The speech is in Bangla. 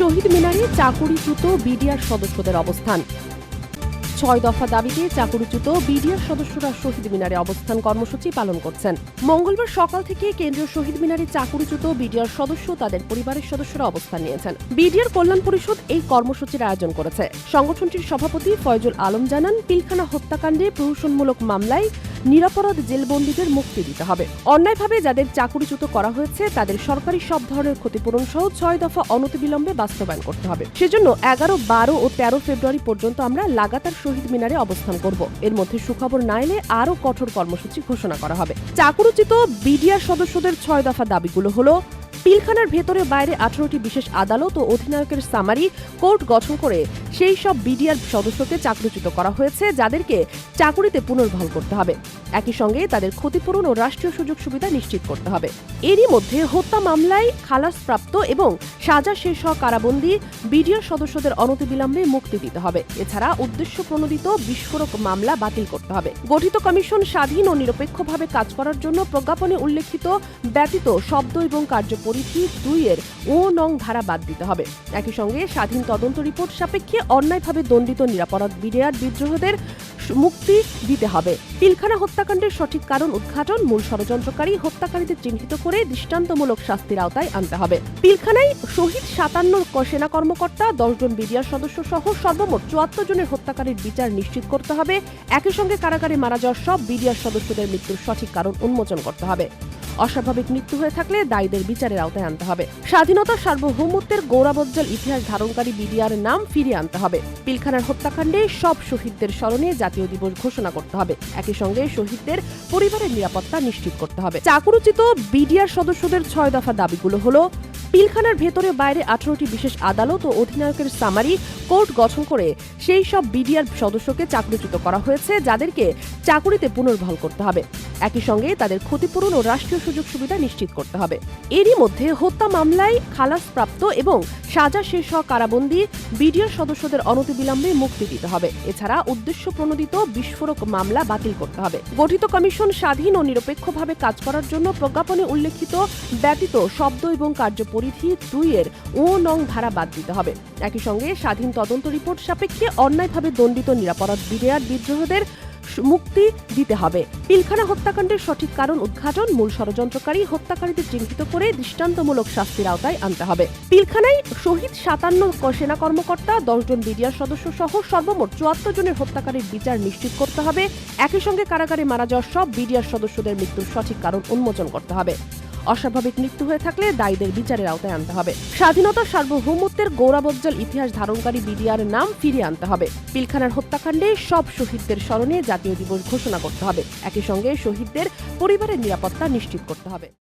শহীদ মিনারে চাকুরিচ্যুত বিডিআর সদস্যদের অবস্থান। ছয় দফা দাবিতে চাকুরিচ্যুত বিডিআর সদস্যরা শহীদ মিনারে অবস্থান কর্মসূচি পালন করছেন। মঙ্গলবার সকাল থেকে কেন্দ্রীয় শহীদ মিনারে চাকুরিচ্যুত বিডিআর সদস্য তাদের পরিবারের সদস্যরা অবস্থান নিয়েছেন। বিডিআর কল্যাণ পরিষদ এই কর্মসূচির আয়োজন করেছে। সংগঠনটির সভাপতি ফয়জুল আলম জানান, পিলখানা হত্যাকাণ্ডে প্রহসনমূলক মামলায় নিরাপরাধ জেলবন্দীদের মুক্তি দিতে হবে। অন্যায়ভাবে যাদের চাকুরিচ্যুত করা হয়েছে, তাদের সরকারি সব ধরনের ক্ষতিপূরণ সহ ছয় দফা অনতিবিলম্বে বাস্তবায়ন করতে হবে। সেজন্য এগারো, বারো ও তেরো ফেব্রুয়ারি পর্যন্ত আমরা লাগাতার শহীদ মিনারে অবস্থান করব। এর মধ্যে সুখবর না এলে আরও কঠোর কর্মসূচি ঘোষণা করা হবে। চাকুরুচিত বিডিআর সদস্যদের ছয় দফা দাবিগুলো হলো, পিলখানার ভেতরে বাইরে আঠারোটি বিশেষ আদালত ও অধিনায়কের সামারি কোর্ট গঠন করে সেই সব বিডিআর সদস্যকে চাকরিচ্যুত করা হয়েছে, যাদেরকে চাকুরিতে পুনর্বহাল করতে হবে। একই সঙ্গে তাদের ক্ষতিপূরণ ও রাষ্ট্রীয় সুযোগ সুবিধা নিশ্চিত করতে হবে। এরই মধ্যে হত্যা মামলায় খালাসপ্রাপ্ত এবং সাজা শেষ হওয়া কারাবন্দী বিডিআর সদস্যদের অনতিবিলম্বে মুক্তি দিতে হবে। এছাড়া উদ্দেশ্য প্রণোদিত বিস্ফোরক মামলা বাতিল করতে হবে। গঠিত কমিশন স্বাধীন ও নিরপেক্ষভাবে কাজ করার জন্য প্রজ্ঞাপনে উল্লেখিত ব্যতীত শব্দ এবং কার্যপরিধি দুই এর ও নং ধারা বাদ দিতে হবে। একই সঙ্গে স্বাধীন তদন্ত রিপোর্ট সাপেক্ষে অন্যায়ভাবে দণ্ডিত নিরাপরাধ বিডিআর বিদ্রোহদের মুক্তি দিতে হবে। পিলখানা হত্যাকাণ্ডের সঠিক কারণ উদ্ঘাটন, মূল ষড়যন্ত্রকারী হত্যাকারীদের চিহ্নিত করে দৃষ্টান্তমূলক শাস্তির আওতায় আনতে হবে। পিলখানায় শহীদ সাতান্ন সেনা কর্মকর্তা দশজন বিডিআর সদস্য সহ সর্বমোট চুয়াত্তর জনের হত্যাকারীর বিচার নিশ্চিত করতে হবে। একই সঙ্গে কারাগারে মারা যাওয়া সব বিডিআর সদস্যদের মৃত্যুর সঠিক কারণ উন্মোচন করতে হবে। অস্বাভাবিক মৃত্যু হয়ে থাকলে দায়ীদের বিচারের আওতায় আনতে হবে। স্বাধীনতা সার্বভৌমত্বের গৌরবোজ্জ্বল ইতিহাস ধারণকারী বিডিআর নাম ফিরিয়ে আনতে হবে। পিলখানার হত্যাকাণ্ডে সব শহীদদের স্মরণে জাতীয় দিবস ঘোষণা করতে হবে। একই সঙ্গে শহীদদের পরিবারের নিরাপত্তা নিশ্চিত করতে হবে। চাকুরুচিত বিডিআর সদস্যদের ছয় দফা দাবিগুলো হলো, পিলখানার ভেতরে বাইরে আঠারোটি বিশেষ আদালত ও অধিনায়কের সামারি কোর্ট গঠন করে সেই সব বিডিআর সদস্যকে চাকরিচ্যুত করা হয়েছে, যাদেরকে চাকুরিতে পুনর্বহাল করতে হবে। একই সঙ্গে তাদের ক্ষতিপূরণ ও রাষ্ট্রীয় সুযোগ সুবিধা নিশ্চিত করতে হবে। এরই মধ্যে হত্যা মামলায় খালাসপ্রাপ্ত এবং সাজা শেষ হওয়া কারাবন্দী বিডিআর সদস্যদের অনতিবিলম্বে মুক্তি দিতে হবে। এছাড়া উদ্দেশ্য প্রণোদিত বিস্ফোরক মামলা বাতিল করতে হবে। গঠিত কমিশন স্বাধীন ও নিরপেক্ষভাবে কাজ করার জন্য প্রজ্ঞাপনে উল্লেখিত ব্যতীত শব্দ এবং কার্যপরিধি দুই এর ও নং ধারা বাদ দিতে হবে। একই সঙ্গে স্বাধীন তদন্ত রিপোর্ট সাপেক্ষে অন্যায়ভাবে দণ্ডিত নিরাপরাধ বিডিআর বিদ্রোহদের মুক্তি দিতে হবে। পিলখানা হত্যাকাণ্ডের সঠিক কারণ উদ্ঘাটন, মূল ষড়যন্ত্রকারী হত্যাকারীদের চিহ্নিত করে দৃষ্টান্তমূলক শাস্তির আওতায় আনতে হবে। পিলখানায় শহীদ সাতান্ন সেনা কর্মকর্তা দশজন বিডিআর সদস্য সহ সর্বমোট চুয়াত্তর জনের হত্যাকারীর বিচার নিশ্চিত করতে হবে। একই সঙ্গে কারাগারে মারা যাওয়া সব বিডিআর সদস্যদের মৃত্যুর সঠিক কারণ উন্মোচন করতে হবে। অস্বাভাবিক মৃত্যু হয়ে থাকলে দায়ীদের বিচারের আওতায় আনতে হবে। স্বাধীনতার সার্বভৌমত্বের গৌরবোজ্জ্বল ইতিহাস ধারণকারী বিডিআর নাম ফিরিয়ে আনতে হবে। পিলখানার হত্যাকাণ্ডে সব শহীদদের স্মরণে জাতীয় দিবস ঘোষণা করতে হবে। একই সঙ্গে শহীদদের পরিবারের নিরাপত্তা নিশ্চিত করতে হবে।